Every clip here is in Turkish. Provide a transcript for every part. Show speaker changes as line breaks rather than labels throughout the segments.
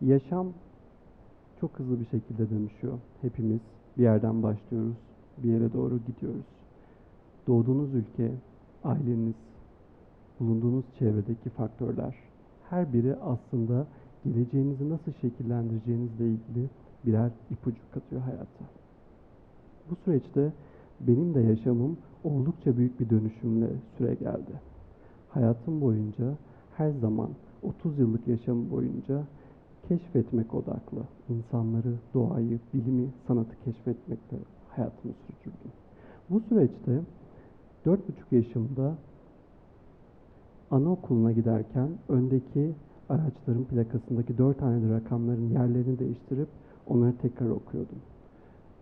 Yaşam çok hızlı bir şekilde dönüşüyor. Hepimiz bir yerden başlıyoruz, bir yere doğru gidiyoruz. Doğduğunuz ülke, aileniz, bulunduğunuz çevredeki faktörler, her biri aslında geleceğinizi nasıl şekillendireceğinizle ilgili birer ipucu katıyor hayata. Bu süreçte benim de yaşamım oldukça büyük bir dönüşümle süre geldi. Hayatım boyunca her zaman 30 yıllık yaşam boyunca keşfetmek odaklı insanları, doğayı, bilimi, sanatı keşfetmekle hayatımı sürdürdüm. Bu süreçte 4,5 yaşımda anaokuluna giderken öndeki araçların plakasındaki 4 tane rakamların yerlerini değiştirip onları tekrar okuyordum.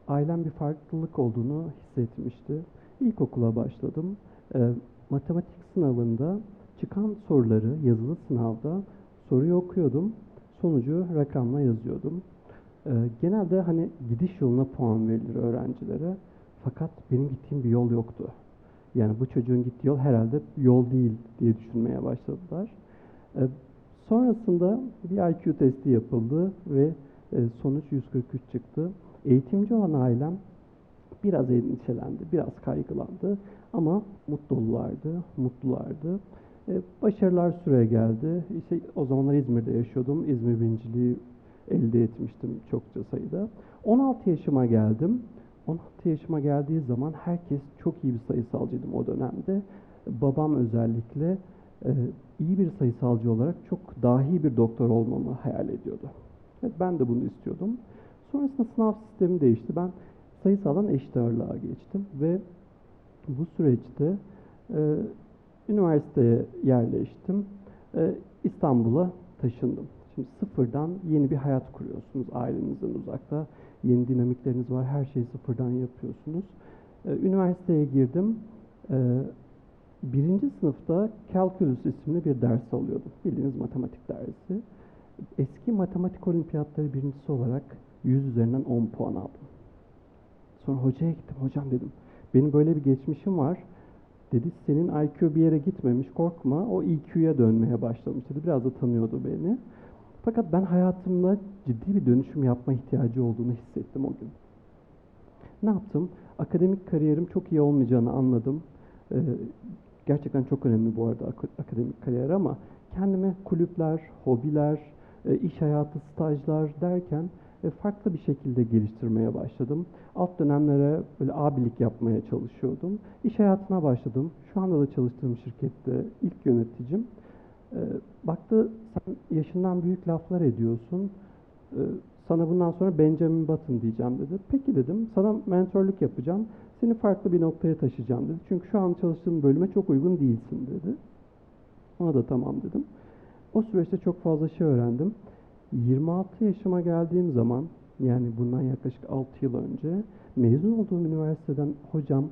Ailem bir farklılık olduğunu hissetmişti. İlkokula başladım. E, matematik sınavında çıkan soruları yazılı sınavda soruyu okuyordum. Sonucu rakamla yazıyordum. E, genelde hani gidiş yoluna puan verilir öğrencilere. Fakat benim gittiğim bir yol yoktu. Yani bu çocuğun gittiği yol herhalde yol değil diye düşünmeye başladılar. E, sonrasında bir IQ testi yapıldı ve e, sonuç 143 çıktı. Eğitimci olan ailem biraz endişelendi, biraz kaygılandı ama mutlulardı, mutlulardı. E, başarılar süre geldi. İşte o zamanlar İzmir'de yaşıyordum. İzmir birinciliği elde etmiştim çokça sayıda. 16 yaşıma geldim. 16 yaşıma geldiği zaman herkes çok iyi bir sayısalcıydım o dönemde. Babam özellikle e, iyi bir sayısalcı olarak çok dahi bir doktor olmamı hayal ediyordu. Evet, ben de bunu istiyordum. Sonrasında sınav sistemi değişti. Ben sayısaldan eşit ağırlığa geçtim ve bu süreçte e, üniversiteye yerleştim. E, İstanbul'a taşındım. Şimdi sıfırdan yeni bir hayat kuruyorsunuz ailenizden uzakta. Yeni dinamikleriniz var. Her şeyi sıfırdan yapıyorsunuz. E, üniversiteye girdim. E, birinci sınıfta Calculus isimli bir ders alıyordum. Bildiğiniz matematik dersi. Eski matematik olimpiyatları birincisi olarak 100 üzerinden 10 puan aldım. Sonra hocaya gittim. Hocam dedim benim böyle bir geçmişim var. Dedi senin IQ bir yere gitmemiş korkma o EQ'ya dönmeye başlamış dedi. Biraz da tanıyordu beni. Fakat ben hayatımda ciddi bir dönüşüm yapma ihtiyacı olduğunu hissettim o gün. Ne yaptım? Akademik kariyerim çok iyi olmayacağını anladım. Ee, gerçekten çok önemli bu arada akademik kariyer ama kendime kulüpler, hobiler, e, iş hayatı, stajlar derken farklı bir şekilde geliştirmeye başladım. Alt dönemlere böyle abilik yapmaya çalışıyordum. İş hayatına başladım. Şu anda da çalıştığım şirkette ilk yöneticim. E, baktı sen yaşından büyük laflar ediyorsun. E, sana bundan sonra Benjamin Button diyeceğim dedi. Peki dedim. Sana mentorluk yapacağım. Seni farklı bir noktaya taşıyacağım dedi. Çünkü şu an çalıştığın bölüme çok uygun değilsin dedi. Ona da tamam dedim. O süreçte çok fazla şey öğrendim. 26 yaşıma geldiğim zaman yani bundan yaklaşık 6 yıl önce mezun olduğum üniversiteden hocam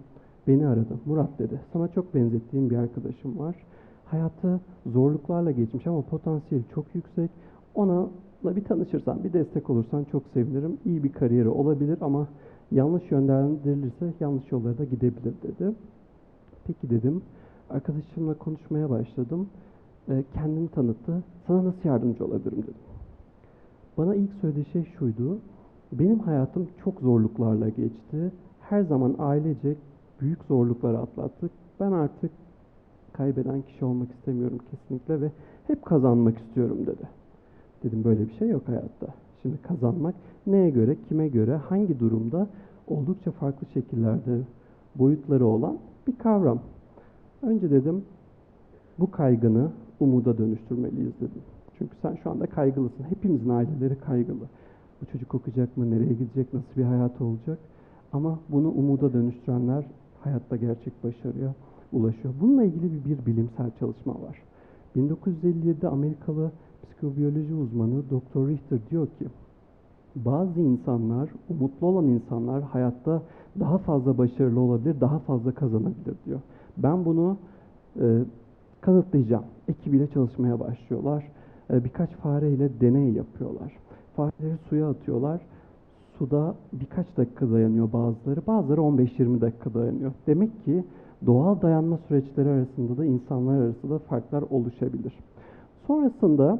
beni aradı. Murat dedi. Sana çok benzettiğim bir arkadaşım var. Hayatı zorluklarla geçmiş ama potansiyeli çok yüksek. Ona bir tanışırsan, bir destek olursan çok sevinirim. İyi bir kariyeri olabilir ama yanlış yönlendirilirse yanlış yollara da gidebilir dedi. Peki dedim. Arkadaşımla konuşmaya başladım. Kendini tanıttı. Sana nasıl yardımcı olabilirim dedim. Bana ilk söylediği şey şuydu. Benim hayatım çok zorluklarla geçti. Her zaman ailecek büyük zorlukları atlattık. Ben artık kaybeden kişi olmak istemiyorum kesinlikle ve hep kazanmak istiyorum dedi. Dedim böyle bir şey yok hayatta. Şimdi kazanmak neye göre, kime göre, hangi durumda oldukça farklı şekillerde boyutları olan bir kavram. Önce dedim bu kaygını umuda dönüştürmeliyiz dedim. Çünkü sen şu anda kaygılısın. Hepimizin aileleri kaygılı. Bu çocuk okuyacak mı, nereye gidecek, nasıl bir hayatı olacak? Ama bunu umuda dönüştürenler hayatta gerçek başarıya ulaşıyor. Bununla ilgili bir, bir bilimsel çalışma var. 1957'de Amerikalı psikobiyoloji uzmanı Dr. Richter diyor ki, bazı insanlar, umutlu olan insanlar hayatta daha fazla başarılı olabilir, daha fazla kazanabilir diyor. Ben bunu e, kanıtlayacağım. Ekibiyle çalışmaya başlıyorlar. E, birkaç fareyle deney yapıyorlar. Fareleri suya atıyorlar. Suda birkaç dakika dayanıyor bazıları. Bazıları 15-20 dakika dayanıyor. Demek ki doğal dayanma süreçleri arasında da insanlar arasında farklar oluşabilir. Sonrasında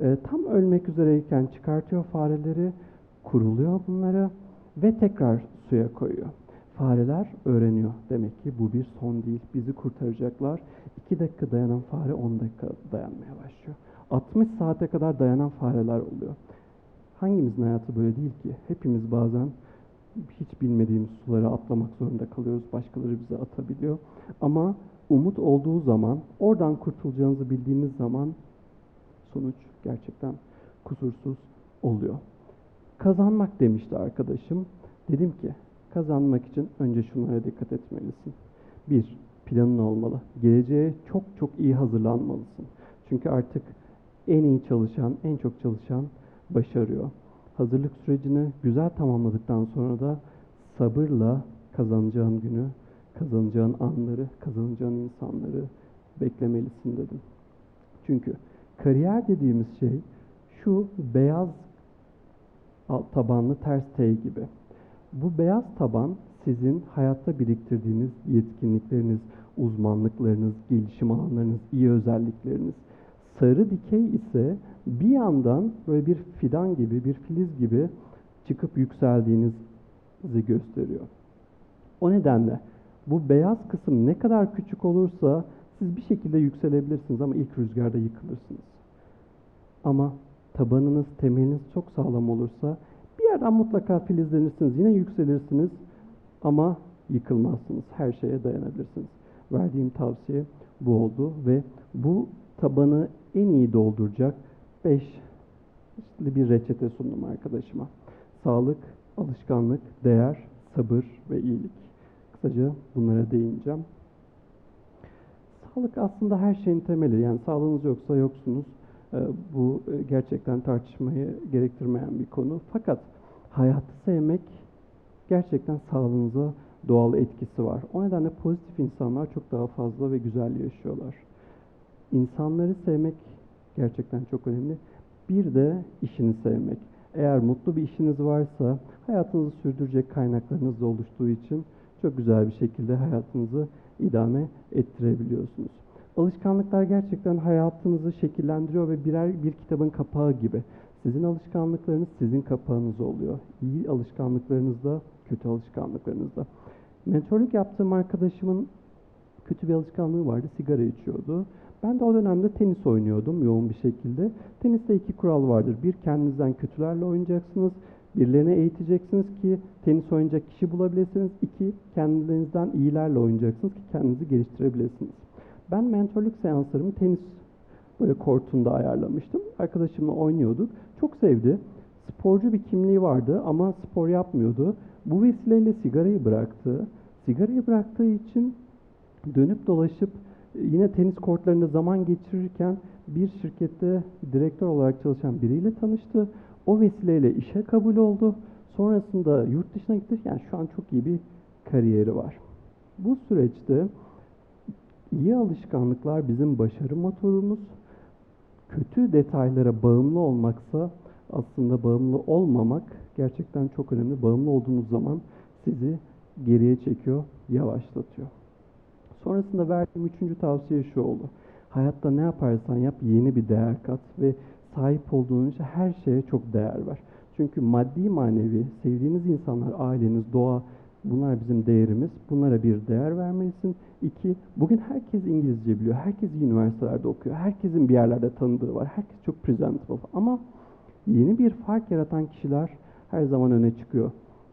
e, tam ölmek üzereyken çıkartıyor fareleri, kuruluyor bunları ve tekrar suya koyuyor. Fareler öğreniyor. Demek ki bu bir son değil. Bizi kurtaracaklar. 2 dakika dayanan fare 10 dakika dayanmaya başlıyor. 60 saate kadar dayanan fareler oluyor. Hangimizin hayatı böyle değil ki? Hepimiz bazen hiç bilmediğimiz sulara atlamak zorunda kalıyoruz. Başkaları bize atabiliyor. Ama umut olduğu zaman, oradan kurtulacağınızı bildiğiniz zaman sonuç gerçekten kusursuz oluyor. Kazanmak demişti arkadaşım. Dedim ki kazanmak için önce şunlara dikkat etmelisin. Bir, planın olmalı. Geleceğe çok çok iyi hazırlanmalısın. Çünkü artık en iyi çalışan, en çok çalışan başarıyor. Hazırlık sürecini güzel tamamladıktan sonra da sabırla kazanacağın günü, kazanacağın anları, kazanacağın insanları beklemelisin dedim. Çünkü kariyer dediğimiz şey şu beyaz tabanlı ters T gibi. Bu beyaz taban sizin hayatta biriktirdiğiniz yetkinlikleriniz, uzmanlıklarınız, gelişim alanlarınız, iyi özellikleriniz. Sarı dikey ise bir yandan böyle bir fidan gibi, bir filiz gibi çıkıp yükseldiğinizi gösteriyor. O nedenle bu beyaz kısım ne kadar küçük olursa siz bir şekilde yükselebilirsiniz ama ilk rüzgarda yıkılırsınız. Ama tabanınız, temeliniz çok sağlam olursa bir yerden mutlaka filizlenirsiniz. Yine yükselirsiniz ama yıkılmazsınız. Her şeye dayanabilirsiniz. Verdiğim tavsiye bu oldu ve bu tabanı en iyi dolduracak 5 bir reçete sundum arkadaşıma. Sağlık, alışkanlık, değer, sabır ve iyilik. Kısaca bunlara değineceğim. Sağlık aslında her şeyin temeli. Yani sağlığınız yoksa yoksunuz. Ee, bu e, gerçekten tartışmayı gerektirmeyen bir konu. Fakat hayatı sevmek gerçekten sağlığınıza doğal etkisi var. O nedenle pozitif insanlar çok daha fazla ve güzel yaşıyorlar. İnsanları sevmek gerçekten çok önemli. Bir de işini sevmek. Eğer mutlu bir işiniz varsa hayatınızı sürdürecek kaynaklarınız da oluştuğu için çok güzel bir şekilde hayatınızı idame ettirebiliyorsunuz. Alışkanlıklar gerçekten hayatınızı şekillendiriyor ve birer bir kitabın kapağı gibi. Sizin alışkanlıklarınız sizin kapağınız oluyor. İyi alışkanlıklarınız da, kötü alışkanlıklarınız da. Mentorluk yaptığım arkadaşımın kötü bir alışkanlığı vardı, sigara içiyordu. Ben de o dönemde tenis oynuyordum yoğun bir şekilde. Teniste iki kural vardır. Bir, kendinizden kötülerle oynayacaksınız. Birilerine eğiteceksiniz ki tenis oynayacak kişi bulabilirsiniz. İki, kendinizden iyilerle oynayacaksınız ki kendinizi geliştirebilirsiniz. Ben mentorluk seanslarımı tenis böyle kortunda ayarlamıştım. Arkadaşımla oynuyorduk. Çok sevdi. Sporcu bir kimliği vardı ama spor yapmıyordu. Bu vesileyle sigarayı bıraktı. Sigarayı bıraktığı için dönüp dolaşıp yine tenis kortlarında zaman geçirirken bir şirkette direktör olarak çalışan biriyle tanıştı. O vesileyle işe kabul oldu. Sonrasında yurt dışına gitti. Yani şu an çok iyi bir kariyeri var. Bu süreçte iyi alışkanlıklar bizim başarı motorumuz. Kötü detaylara bağımlı olmaksa aslında bağımlı olmamak gerçekten çok önemli. Bağımlı olduğunuz zaman sizi geriye çekiyor, yavaşlatıyor. Sonrasında verdiğim üçüncü tavsiye şu oldu. Hayatta ne yaparsan yap yeni bir değer kat ve sahip olduğunuz her şeye çok değer ver. Çünkü maddi manevi sevdiğiniz insanlar, aileniz, doğa bunlar bizim değerimiz. Bunlara bir değer vermelisin. İki, bugün herkes İngilizce biliyor. Herkes üniversitelerde okuyor. Herkesin bir yerlerde tanıdığı var. Herkes çok presentable. Ama yeni bir fark yaratan kişiler her zaman öne çıkıyor.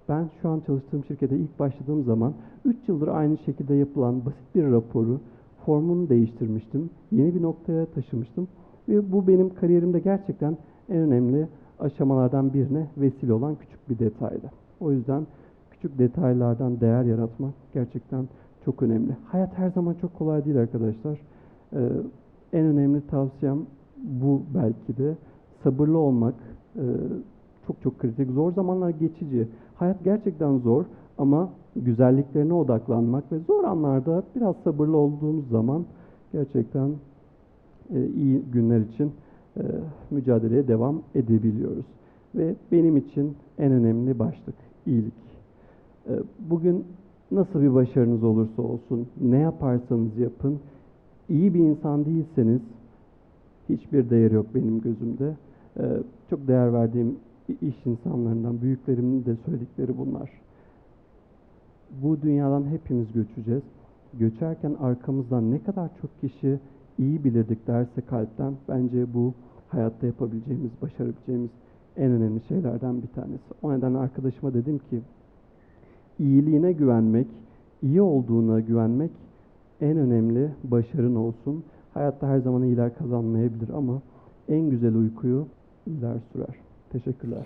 Ben şu an çalıştığım şirkete ilk başladığım zaman 3 yıldır aynı şekilde yapılan basit bir raporu formunu değiştirmiştim. Yeni bir noktaya taşımıştım. Ve bu benim kariyerimde gerçekten en önemli aşamalardan birine vesile olan küçük bir detaydı. O yüzden küçük detaylardan değer yaratmak gerçekten çok önemli. Hayat her zaman çok kolay değil arkadaşlar. Ee, en önemli tavsiyem bu belki de. Sabırlı olmak e, çok çok kritik. Zor zamanlar geçici. Hayat gerçekten zor ama güzelliklerine odaklanmak ve zor anlarda biraz sabırlı olduğumuz zaman gerçekten e, iyi günler için e, mücadeleye devam edebiliyoruz. Ve benim için en önemli başlık iyilik. E, bugün nasıl bir başarınız olursa olsun, ne yaparsanız yapın, iyi bir insan değilseniz hiçbir değeri yok benim gözümde. Ee, çok değer verdiğim iş insanlarından, büyüklerimin de söyledikleri bunlar. Bu dünyadan hepimiz göçeceğiz. Göçerken arkamızdan ne kadar çok kişi iyi bilirdik derse kalpten bence bu hayatta yapabileceğimiz, başarabileceğimiz en önemli şeylerden bir tanesi. O nedenle arkadaşıma dedim ki iyiliğine güvenmek, iyi olduğuna güvenmek en önemli başarın olsun. Hayatta her zaman iyiler kazanmayabilir ama en güzel uykuyu iyiler sürer. Teşekkürler.